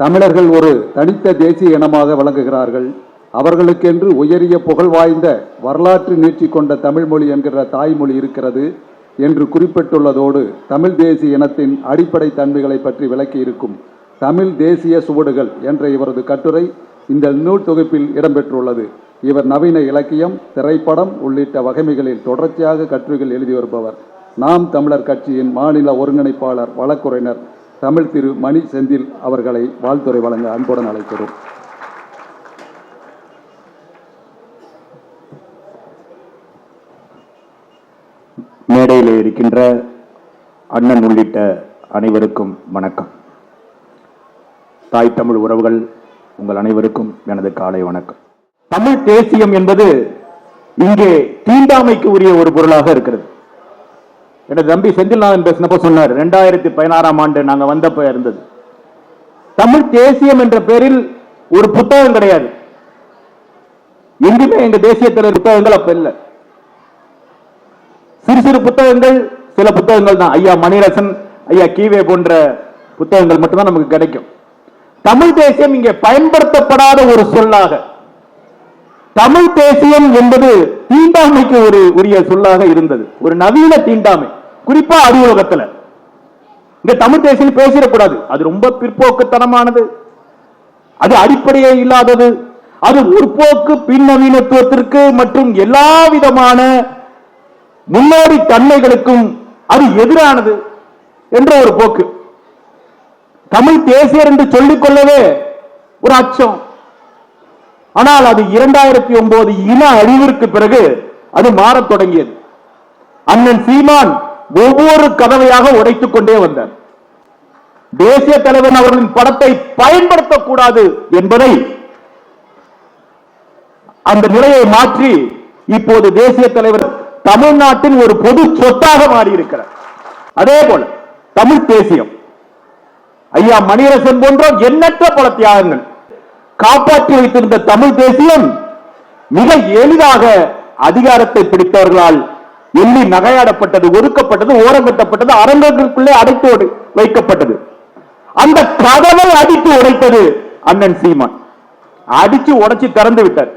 தமிழர்கள் ஒரு தனித்த தேசிய இனமாக விளங்குகிறார்கள். அவர்களுக்கென்று உயரிய புகழ் வாய்ந்த வரலாற்று நீட்சி கொண்ட தமிழ்மொழி என்கிற தாய்மொழி இருக்கிறது என்று குறிப்பிட்டுள்ளதோடு தமிழ் தேசிய இனத்தின் அடிப்படை தன்மைகளை பற்றி விளக்கியிருக்கும் தமிழ் தேசிய சுவடுகள் என்ற இவரது கட்டுரை இந்த நூல் தொகுப்பில் இடம்பெற்றுள்ளது. இவர் நவீன இலக்கியம் திரைப்படம் உள்ளிட்ட வகைமைகளில் தொடர்ச்சியாக கட்டுரைகள் எழுதி வருபவர். நாம் தமிழர் கட்சியின் மாநில ஒருங்கிணைப்பாளர் வழக்குரைஞர் தமிழ் திரு மணி செந்தில் அவர்களை வாழ்த்துறை வழங்க அன்புடன் அழைக்கிறோம். மேடையில் இருக்கின்ற அண்ணன் உள்ளிட்ட அனைவருக்கும் வணக்கம். தாய் தமிழ் உறவுகள் உங்கள் அனைவருக்கும் எனது காலை வணக்கம். தமிழ் தேசியம் என்பது இங்கே தீண்டாமைக்கு உரிய ஒரு பொருளாக இருக்கிறது. எனது தம்பி செந்தில்நாதன் பேசினப்போ சொன்னார் ரெண்டாயிரத்தி பதினாறாம் ஆண்டு நாங்க வந்தப்போ இருந்தது. தமிழ் தேசியம் என்ற பெயரில் ஒரு புத்தகம் கிடையாது. எங்குமே எங்க தேசியத்தில் புத்தகங்கள் அப்ப இல்லை. சிறு சிறு புத்தகங்கள் சில புத்தகங்கள் தான். ஐயா மணிரசன் ஐயா கீவே போன்ற புத்தகங்கள் மட்டும்தான் நமக்கு கிடைக்கும். தமிழ் தேசியம் இங்கே பயன்படுத்தப்படாத ஒரு சொல்லாக. தமிழ் தேசியம் என்பது தீண்டாமைக்கு ஒரு உரிய சொல்லாக இருந்தது. ஒரு நவீன தீண்டாமை. குறிப்பா அலுவலகத்துல இங்க தமிழ் தேசியம் பேசிடக்கூடாது. அது ரொம்ப பிற்போக்குத்தனமானது. அது அடிப்படையே இல்லாதது. அது முற்போக்கு பின்னவீனத்துவத்திற்கு மற்றும் எல்லா விதமான முன்னோடி தன்மைகளுக்கும் அது எதிரானது என்ற ஒரு போக்கு. தமிழ் தேசியர் என்று சொல்லிக் கொள்ளவே ஒரு அச்சம். ஆனால் அது இரண்டாயிரத்தி ஒன்பது இன அழிவிற்கு பிறகு அது மாறத் தொடங்கியது. அண்ணன் சீமான் ஒவ்வொரு கதவையாக உடைத்துக் கொண்டே வந்தார். தேசிய தலைவர் அவர்களின் படத்தை பயன்படுத்தக்கூடாது என்பதை அந்த நிலையை மாற்றி இப்போது தேசிய தலைவர் தமிழ்நாட்டின் ஒரு பொது சொத்தாக மாறி இருக்கிறார் அதே போல தமிழ் தேசியம். ஐயா மணிரசன் போன்ற எண்ணற்ற பல தியாகங்கள். காப்பாற்றி வைத்திருந்த தமிழ் தேசியம் மிக எளிதாக அதிகாரத்தை பிடித்தவர்களால் எள்ளி நகையாடப்பட்டது ஒதுக்கப்பட்டது ஓரங்கட்டப்பட்டது அரங்கத்திற்குள்ளே அடைத்து வைக்கப்பட்டது. அந்த கதவை அடித்து உடைத்தது அண்ணன் சீமான். அடிச்சு உடைச்சு திறந்து விட்டார்.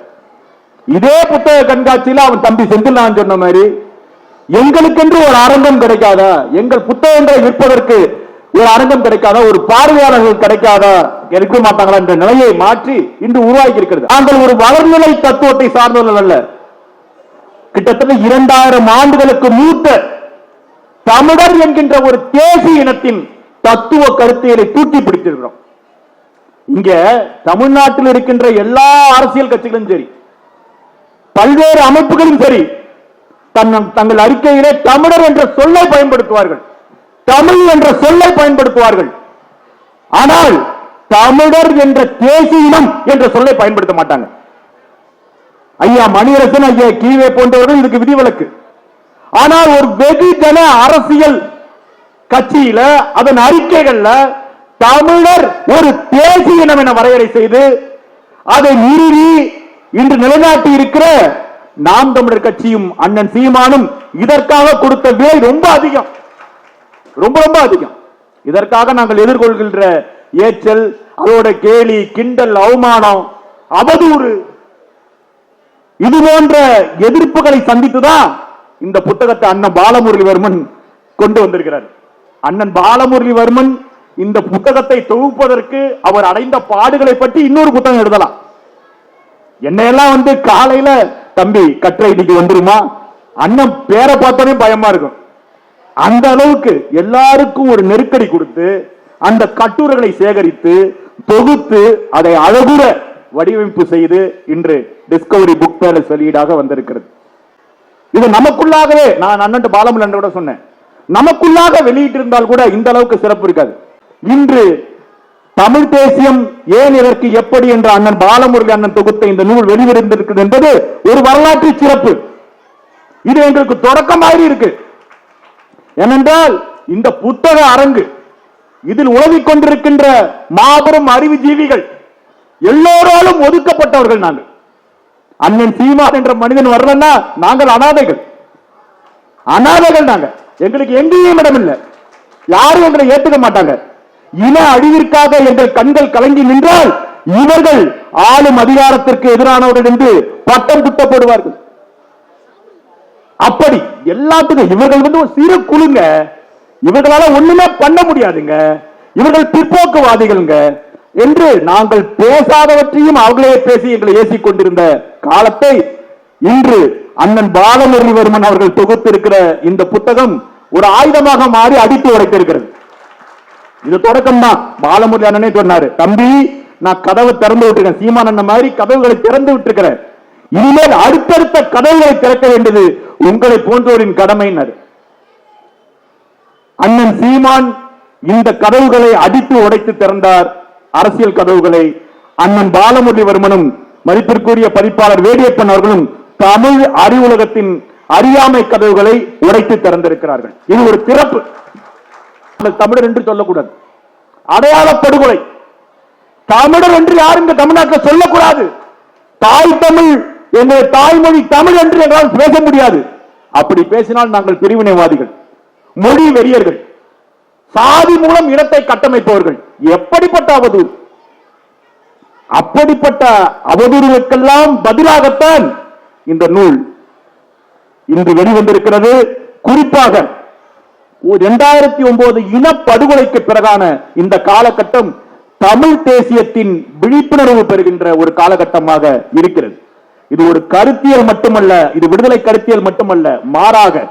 இதே புத்தக கண்காட்சியில அவன் தம்பி செந்தில் நான் சொன்ன மாதிரி எங்களுக்கென்று ஒரு அரங்கம் கிடைக்காதா? எங்கள் புத்தகங்களை விற்பதற்கு ஒரு அரங்கம் கிடைக்காதா? ஒரு பார்வையாளர்கள் கிடைக்காதா? எடுக்க மாட்டாங்களா? என்ற நிலையை மாற்றி இன்று உருவாக்கி இருக்கிறது நாங்கள் ஒரு வளர்நிலை தத்துவத்தை சார்ந்தவர்கள் அல்ல. கிட்டத்தட்ட இரண்டாயிரம் ஆண்டுகளுக்கு மூத்த தமிழர் என்கின்ற ஒரு தேசிய இனத்தின் தத்துவ கருத்தியலை தூக்கி பிடித்திருக்கிறோம். இங்க தமிழ்நாட்டில் இருக்கின்ற எல்லா அரசியல் கட்சிகளும் சரி பல்வேறு அமைப்புகளும் சரி தன் தங்கள் அறிக்கையிலே தமிழர் என்ற சொல்லை பயன்படுத்துவார்கள் தமிழ் என்ற சொல்லை பயன்படுத்துவார்கள். ஆனால் தமிழர் என்ற தேசிய இனம் என்ற சொல்லை பயன்படுத்த மாட்டாங்க. ஐயா மணியரசன் ஐயா கீவே போன்றவர்கள் இதுக்கு விதிவிலக்கு. ஆனால் ஒரு வெகுஜன அரசியல் கட்சியில அதன் அறிக்கைகள்ல தமிழர் ஒரு தேசிய இனம் என வரையறை செய்து அதை நிறுவி இன்று நிலைநாட்டி இருக்கிற நாம் தமிழர் கட்சியும் அண்ணன் சீமானும் இதற்காக கொடுத்த விலை ரொம்ப அதிகம். ரொம்ப ரொம்ப அதிகம். இதற்காக நாங்கள் எதிர்கொள்கின்ற ஏற்றல் அதோட கேலி கிண்டல் அவமானம் அவதூறு இது போன்ற எதிர்ப்புகளை சந்தித்துதான் இந்த புத்தகத்தை அண்ணன் பாலமுரளிவர்மன் கொண்டு வந்திருக்கிறார். அண்ணன் பாலமுரளிவர்மன் இந்த புத்தகத்தை தொகுப்பதற்கு அவர் அடைந்த பாடுகளை பற்றி இன்னொரு புத்தகம் எழுதலாம். என்னையெல்லாம் வந்து காலையில தம்பி கற்றை இன்னைக்கு வந்துருமா? அண்ணன் பேரை பார்த்தாலே பயமா இருக்கும். அந்த அளவுக்கு எல்லாருக்கும் ஒரு நெருக்கடி கொடுத்து அந்த கட்டுரைகளை சேகரித்து தொகுத்து அதை அழகுற வடிவமைப்பு செய்து இன்று டிஸ்கவரி புக் பேலஸ் வெளியீடாக வந்திருக்கிறது. இது நமக்குள்ளாகவே நான் அண்ணன் பாலமுலன் கூட சொன்னேன். நமக்குள்ளாக வெளியிட்டிருந்தால் கூட இந்த அளவுக்கு சிறப்பு இருக்காது. இன்று தமிழ் தேசியம் ஏன் இதற்கு எப்படி என்ற அண்ணன் பாலமுரளி அண்ணன் தொகுத்த இந்த நூல் வெளிவந்திருக்கிறது என்பது ஒரு வரலாற்று சிறப்பு. இது எங்களுக்கு தொடக்கம் மாதிரி இருக்கு. ஏனென்றால் இந்த புத்தக அரங்கு இதில் உழவிக் கொண்டிருக்கின்ற மாபெரும் அறிவுஜீவிகள் எல்லோராலும் ஒதுக்கப்பட்டவர்கள் நாங்கள். அண்ணன் சீமான் என்ற மனிதன் வரலன்னா நாங்கள் அனாதைகள். அனாதைகள் நாங்க எங்களுக்கு எங்கேயும் இடம் இல்லை யாரும் எங்களை ஏத்துக்க மாட்டாங்க. இன அழிவிற்காக எங்கள் கண்கள் கலங்கி நின்றால் இவர்கள் ஆளும் அதிகாரத்திற்கு எதிரானவர்கள் என்று பட்டம் குட்டப்படுவார்கள் அப்படி எல்லாத்துக்கும் இவர்கள் வந்து ஒரு சிறு குழுங்க. இவர்களால ஒண்ணுமே பண்ண முடியாதுங்க. இவர்கள் பிற்போக்குவாதிகள்ங்க. என்று நாங்கள் பேசாதவற்றையும் அவர்களே பேசி எங்களை ஏசிக் கொண்டிருந்த காலத்தை இன்று அண்ணன் பாலமுரளிவர்மன் அவர்கள் தொகுத்திருக்கிற இந்த புத்தகம் ஒரு ஆயுதமாக மாறி அடித்து உடைத்திருக்கிறது. இது தொடக்கம் தான் பாலமுரளி அண்ணனே சொன்னாரு தம்பி நான் கதவை திறந்து விட்டுருக்கேன். சீமான் அண்ணன் மாதிரி கதவுகளை திறந்து விட்டுருக்கிறேன் இனிமேல் அடுத்தடுத்த கதவுகளை திறக்க வேண்டியது உங்களை போன்றோரின் கடமையினர். அண்ணன் சீமான் இந்த கதவுகளை அடித்து உடைத்து திறந்தார். அரசியல் கதவுகளை அண்ணன் பாலமுரளிவர்மனும் மதிப்பிற்குரிய பதிப்பாளர் வேடியப்பன் அவர்களும் தமிழ் அறிவுலகத்தின் அறியாமை கதவுகளை உடைத்து திறந்திருக்கிறார்கள். இது ஒரு திறப்பு. தமிழர் என்று சொல்லக்கூடாது. அடையாள படுகொலை. தமிழர் என்று யாரும் இந்த தமிழ்நாட்டில் சொல்லக்கூடாது. தாய் தமிழ் எங்கள் தாய்மொழி தமிழ் என்று எங்களால் பேச முடியாது. அப்படி பேசினால் நாங்கள் பிரிவினைவாதிகள் மொழி வெறியர்கள். சாதி மூலம் இனத்தை கட்டமைப்பவர்கள். எப்படிப்பட்ட அவதூறு அப்படிப்பட்ட அவதூறுகளுக்கெல்லாம் பதிலாகத்தான் இந்த நூல் இன்று வெளிவந்திருக்கிறது. குறிப்பாக இரண்டாயிரத்தி ஒன்பது இனப்படுகொலைக்கு பிறகான இந்த காலகட்டம் தமிழ் தேசியத்தின் விழிப்புணர்வு பெறுகின்ற ஒரு காலகட்டமாக இருக்கிறது. இது ஒரு கருத்தியல் மட்டுமல்ல இது விடுதலை கருத்தியல் மட்டுமல்ல மாறாக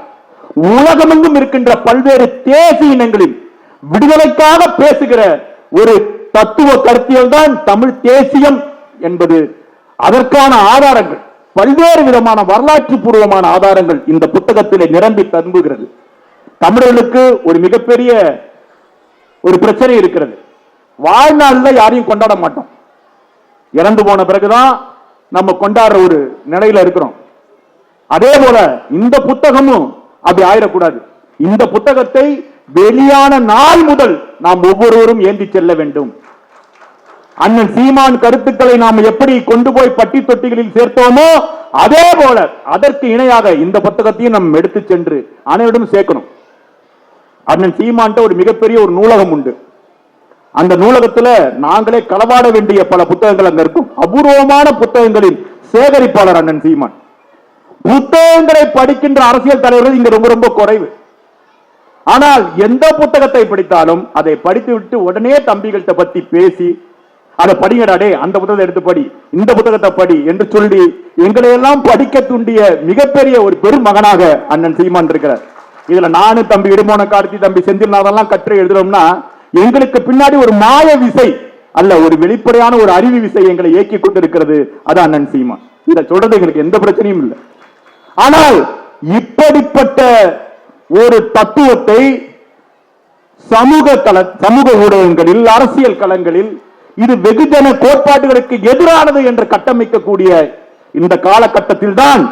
உலகமெங்கும் இருக்கின்ற பல்வேறு தேசிய இனங்களில் விடுதலைக்காக பேசுகிற ஒரு தத்துவ கருத்தியல் தான் தமிழ் தேசியம் என்பது. அதற்கான ஆதாரங்கள் பல்வேறு விதமான வரலாற்று பூர்வமான ஆதாரங்கள் இந்த புத்தகத்திலே நிரம்பி தன்புகிறது தமிழர்களுக்கு ஒரு மிகப்பெரிய ஒரு பிரச்சனை இருக்கிறது. வாழ்நாள்ல யாரையும் கொண்டாட மாட்டோம். இறந்து போன பிறகுதான் நம்ம கொண்டாடுற ஒரு நிலையில இருக்கிறோம். அதே போல இந்த புத்தகமும் அப்படி ஆயிடக்கூடாது. இந்த புத்தகத்தை வெளியான நாள் முதல் நாம் ஒவ்வொருவரும் ஏந்தி செல்ல வேண்டும். அண்ணன் சீமான் கருத்துக்களை நாம் எப்படி கொண்டு போய் பட்டி தொட்டிகளில் சேர்த்தோமோ அதே போல அதற்கு இணையாக இந்த புத்தகத்தையும் நாம் எடுத்து சென்று அனைவரிடம் சேர்க்கணும். அண்ணன் சீமான்ட்ட ஒரு மிகப்பெரிய ஒரு நூலகம் உண்டு. அந்த நூலகத்துல நாங்களே களவாட வேண்டிய பல புத்தகங்கள் அங்க இருக்கும். அபூர்வமான புத்தகங்களின் சேகரிப்பாளர் அண்ணன் சீமான். புத்தகங்களை படிக்கின்ற அரசியல் தலைவர்கள் இங்க ரொம்ப ரொம்ப குறைவு. ஆனால் எந்த புத்தகத்தை படித்தாலும் அதை படித்து விட்டு உடனே தம்பிகள்கிட்ட பத்தி பேசி அதை படிங்கடாடே அந்த புத்தகத்தை எடுத்து படி இந்த புத்தகத்தை படி என்று சொல்லி எங்களை எல்லாம் படிக்க தூண்டிய மிகப்பெரிய ஒரு பெரும் மகனாக அண்ணன் சீமான் இருக்கிறார். இதுல நானு தம்பி இடுமோன கார்த்தி தம்பி செந்தில்நாதெல்லாம் கற்று எழுதுறோம்னா எங்களுக்கு பின்னாடி ஒரு மாய விசை அல்ல ஒரு வெளிப்படையான ஒரு அறிவு விசை எங்களை இயக்கி கொண்டிருக்கிறது. அது அண்ணன் சீமான். இதை சொல்றது எங்களுக்கு எந்த பிரச்சனையும் இல்லை. ஆனால் இப்படிப்பட்ட ஒரு தத்துவத்தை சமூக கல சமூக ஊடகங்களில் அரசியல் களங்களில் இது வெகுஜன கோட்பாடுகளுக்கு எதிரானது என்று கட்டமைக்கக்கூடிய இந்த காலகட்டத்தில் தான்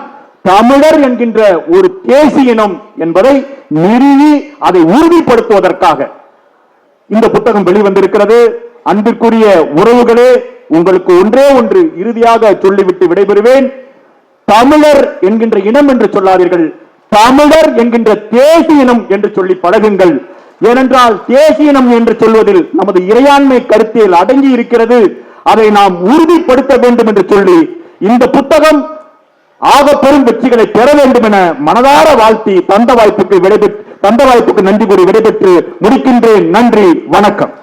தமிழர் என்கின்ற ஒரு தேசிய இனம் என்பதை நிறுவி அதை உறுதிப்படுத்துவதற்காக இந்த புத்தகம் வெளிவந்திருக்கிறது. அன்பிற்குரிய உறவுகளே உங்களுக்கு ஒன்றே ஒன்று இறுதியாக சொல்லிவிட்டு விடைபெறுவேன். தமிழர் என்கின்ற இனம் என்று சொல்லாதீர்கள். தமிழர் என்கின்ற தேசிய இனம் என்று சொல்லி பழகுங்கள். ஏனென்றால் தேசிய இனம் என்று சொல்வதில் நமது இறையாண்மை கருத்தில் அடங்கி இருக்கிறது. அதை நாம் உறுதிப்படுத்த வேண்டும் என்று சொல்லி இந்த புத்தகம் ஆக பெரும் வெற்றிகளை பெற வேண்டும் என மனதார வாழ்த்தி தந்த வாய்ப்புக்கு விடைபெற்று தந்த வாய்ப்புக்கு நன்றி கூறி விடைபெற்று முடிக்கின்றேன். நன்றி. வணக்கம்.